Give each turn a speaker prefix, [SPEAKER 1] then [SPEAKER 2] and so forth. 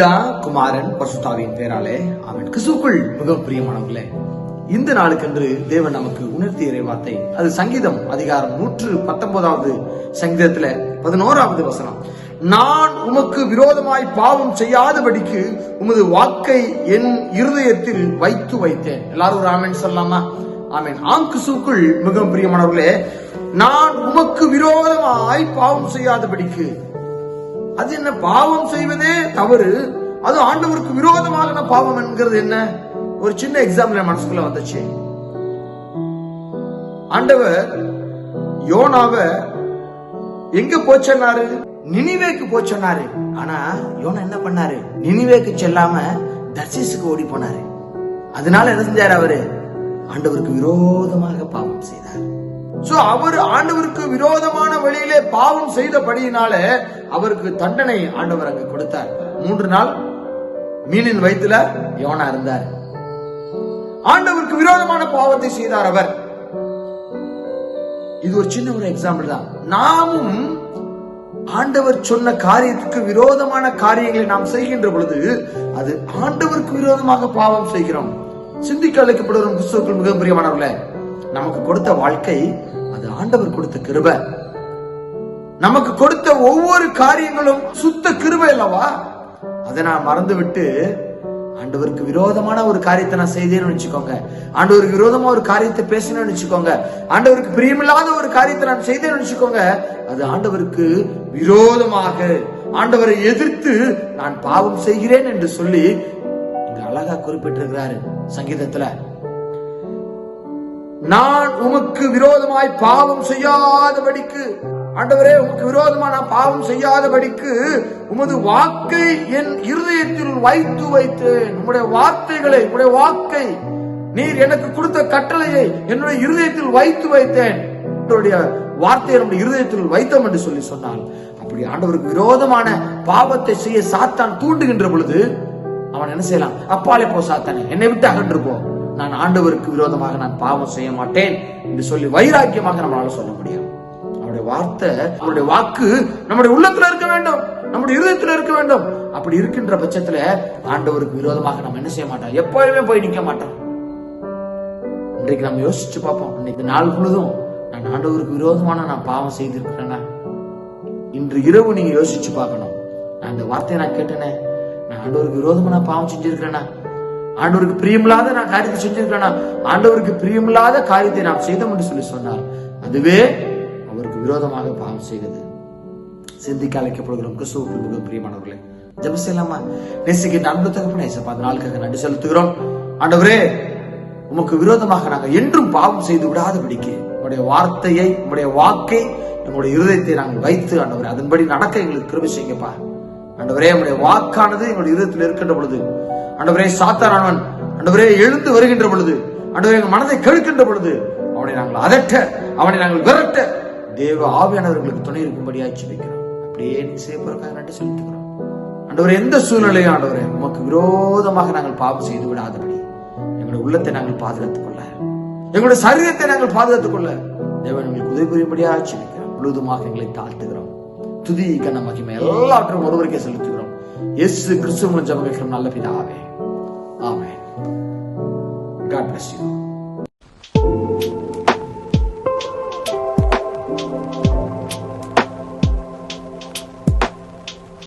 [SPEAKER 1] பிதா குமாரன் பசுதாவின் பேராலே அவன் கிறிஸ்துக்குள் மிகவும் பிரியமானவர்களே இந்த நாளுக்கென்று தேவன் நமக்கு உணர்த்திய இறைவார்த்தை அது சங்கீதம் அதிகாரம் நூற்று பத்தொன்பதாவது சங்கீதத்துல பதினோராவது வசனம். நான் உமக்கு விரோதமாய் பாவம் செய்யாதபடிக்கு உமது வாக்கை என் இருதயத்தில் வைத்து வைத்தேன். எல்லாரும் ஒரு ஆமென் சொல்லலாமா? ஆமென். ஆம் கிறிஸ்துவுக்குள் மிகவும் பிரியமானவர்களே நான் உமக்கு விரோதமாய் பாவம் செய்யாதபடிக்கு அது என்ன பாவம் செய்வதே தவறு? அது ஆண்டவருக்கு விரோதமான பாவம் என்கிறது என்ன? ஒரு சின்ன எக்ஸாம்பிள் என் மனசுக்குள்ள வந்துச்சு. ஆண்டவர் யோனாவ எங்க போச்சன்னாரு நினிவேக்கு போச்சன்னாரு ஆனா யோனா என்ன பண்ணாரு? நினிவேக்கு செல்லாம தர்சிஸுக்கு ஓடி போனாரு. அதனால என்ன செஞ்சாரு அவரு? ஆண்டவருக்கு விரோதமாக பாவம் செய்தார். சோ அவர் ஆண்டவருக்கு விரோதமான வழியிலே பாவம் செய்தபடியினால அவருக்கு தண்டனை ஆண்டவர் அங்கு கொடுத்தார். மூன்று நாள் மீனின் வயிற்றுல யோனா இருந்தார். ஆண்டவருக்கு விரோதமான பாவத்தை செய்தார் அவர். இது ஒரு சின்ன ஒரு எக்ஸாம்பிள் தான். நாமும் ஆண்டவர் சொன்ன காரியத்துக்கு விரோதமான காரியங்களை நாம் செய்கின்ற பொழுது அது ஆண்டவருக்கு விரோதமாக பாவம் செய்கிறோம். சிந்திக்க அழைக்கப்படுவரும் கிறிஸ்துவுக்குள் மிக பிரியமானவர்களே நமக்கு கொடுத்த வாழ்க்கை அது ஆண்டவர் கொடுத்த கிருபை. நமக்கு கொடுத்த ஒவ்வொரு காரியங்களும் சுத்த கிருபை அல்லவா? அதை நான் மறந்து விட்டு ஆண்டவருக்கு விரோதமான ஒரு காரியத்தை நான் செய்தேன்னு வச்சுக்கோங்க. ஆண்டவருக்கு விரோதமா ஒரு காரியத்தை பேசினேன்னு வச்சுக்கோங்க. ஆண்டவருக்கு பிரியமில்லாத ஒரு காரியத்தை நான் செய்தேன்னு வச்சுக்கோங்க. அது ஆண்டவருக்கு விரோதமாக ஆண்டவரை எதிர்த்து நான் பாவம் செய்கிறேன் என்று சொல்லி இங்க அழகா குறிப்பிட்டிருக்கிறாரு சங்கீதத்துல. நான் உமக்கு விரோதமாய் பாவம் செய்யாதபடிக்கு. ஆண்டவரே உமக்கு விரோதமா நான் பாவம் செய்யாதபடிக்கு உமது வாக்கை என் இருதயத்தில் வைத்து வைத்தேன். உம்முடைய வார்த்தைகளை உம்முடைய வாக்கை நீர் எனக்கு கொடுத்த கட்டளையை என்னுடைய இருதயத்தில் வைத்து வைத்தேன். உங்களுடைய வார்த்தையை நம்முடைய இருதயத்தில் வைத்தோம் என்று சொல்லி சொன்னால் அப்படி ஆண்டவருக்கு விரோதமான பாவத்தை செய்ய சாத்தான் தூண்டுகின்ற பொழுது அவன் என்ன செய்யலாம்? அப்பாலே போ சாத்தானே என்னை விட்டு அகன்று போ. நான் ஆண்டவருக்கு விரோதமாக நான் பாவம் செய்ய மாட்டேன் என்று சொல்லி வைராக்கியமாக நம்மளால சொல்ல முடியும் அவருடைய வார்த்தை அவருடைய வாக்கு நம்முடைய உள்ளத்துல இருக்க வேண்டும். நம்முடைய இருதயத்துல இருக்க வேண்டும். அப்படி இருக்கின்ற பட்சத்துல ஆண்டவருக்கு விரோதமாக நம்ம என்ன செய்ய மாட்டோம்? எப்பொழுதுமே போய் நிக்க மாட்டோம். இன்றைக்கு நம்ம யோசிச்சு பார்ப்போம். இன்னைக்கு நாள் முழுதும் நான் ஆண்டவருக்கு விரோதமான நான் பாவம் செய்திருக்கிறேன்னா இன்று இரவு நீங்க யோசிச்சு பார்க்கணும். நான் இந்த வார்த்தையை நான் கேட்டேனே. நான் ஆண்டவருக்கு விரோதமா நான் பாவம் செஞ்சிருக்கிறேனா? ஆண்டவருக்கு பிரியமில்லாத நான் காரியத்தை செஞ்சிருக்கிறேனா? ஆண்டவருக்கு பிரியமில்லாத காரியத்தை நாம் செய்தோம் என்று சொல்லி சொன்னார். அதுவே அவருக்கு விரோதமாக பாவம் செய்கிறது சிந்திக்க அழைக்கப்படுகிறோம் கிறிஸ்துவுக்கு மிக பிரியமானவர்களே ஜெபம் செய்யலாமா நேசிக்கின்ற அன்பு தகப்பன ஏசப்பா அந்த நாளுக்காக நன்றி செலுத்துகிறோம். ஆண்டவரே உமக்கு விரோதமாக நாங்கள் என்றும் பாவம் செய்து விடாதபடிக்கு உங்களுடைய வார்த்தையை உங்களுடைய வாக்கை எங்களுடைய இருதயத்தை நாங்கள் வைத்து ஆண்டவரே அதன்படி நடக்க எங்களுக்கு கிருபி செய்யுங்கப்பா. ஆண்டவரே உங்களுடைய வாக்கானது எங்களுடைய இருதயத்தில் இருக்கின்ற பொழுது ஆண்டவரே சாத்தானவன் ஆண்டவரே எழுந்து வருகின்ற பொழுது ஆண்டவரே எங்கள் மனதை கெடுக்கின்ற பொழுது அவனை நாங்கள் அதட்ட அவனை நாங்கள் விரட்ட தேவ ஆவியானவர்களுக்கு துணை இருக்கும்படியாக ஜெபிக்கிறோம். அப்படியே நீ செய்யப்படுறதுக்காக நன்றி செலுத்துகிறோம். ஆண்டவரே எந்த சூழ்நிலையும் ஆண்டவரே உமக்கு விரோதமாக நாங்கள் பாவம் செய்து விடாதபடி எங்களுடைய உள்ளத்தை நாங்கள் பாதுகாத்துக் கொள்ள எங்களுடைய சரீரத்தை நாங்கள் பாதுகாத்துக் கொள்ள தேவன் எங்களுக்கு உதவி புரியும்படியாக ஜெபிக்கிறோம். முழுவதுமாக எங்களை தாழ்த்துகிறோம். துதி கன மகிமை எல்லாவற்றும் ஒருவருக்கே செலுத்துகிறோம். இயேசு கிறிஸ்துவ ஜபம் நல்ல பிதாவே ஆமென் காட் bless you.